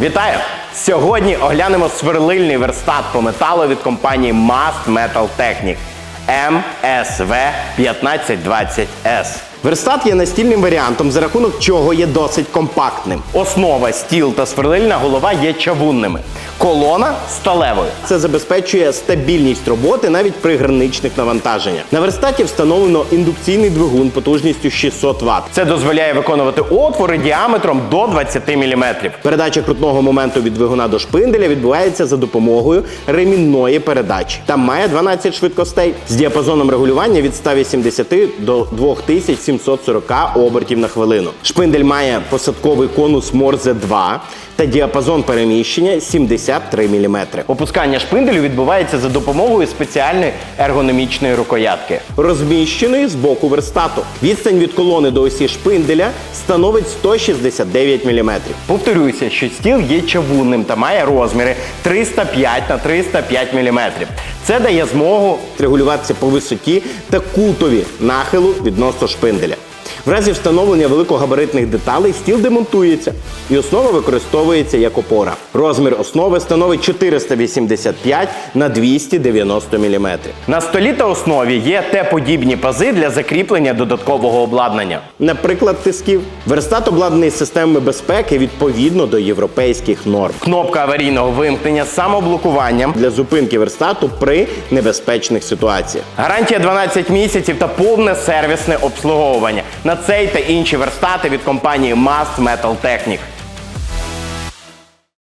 Вітаю! Сьогодні оглянемо сверлильний верстат по металу від компанії Mast Metal Technic MSV 1520S. Верстат є настільним варіантом, за рахунок чого є досить компактним. Основа, стіл та сверлильна голова є чавунними. Колона сталевою. Це забезпечує стабільність роботи навіть при граничних навантаженнях. На верстаті встановлено індукційний двигун потужністю 600 Вт. Це дозволяє виконувати отвори діаметром до 20 мм. Передача крутного моменту від двигуна до шпинделя відбувається за допомогою ремінної передачі. Там має 12 швидкостей з діапазоном регулювання від 180 до 2740 обертів на хвилину. Шпиндель має посадковий конус Морзе 2 та діапазон переміщення 73 мм. Опускання шпинделю відбувається за допомогою спеціальної ергономічної рукоятки, розміщеної з боку верстату. Відстань від колони до осі шпинделя становить 169 мм. Повторюся, що стіл є чавунним та має розміри 305 на 305 мм. Це дає змогу регулюватися по висоті та кутові нахилу відносно шпинделя. В разі встановлення великогабаритних деталей стіл демонтується і основа використовується як опора. Розмір основи становить 485 на 290 мм. На столі та основі є Т-подібні пази для закріплення додаткового обладнання. Наприклад, тисків. Верстат обладнаний системами безпеки відповідно до європейських норм. Кнопка аварійного вимкнення з самоблокуванням для зупинки верстату при небезпечних ситуаціях. Гарантія 12 місяців та повне сервісне обслуговування на цей та інші верстати від компанії Mast Metal Technic.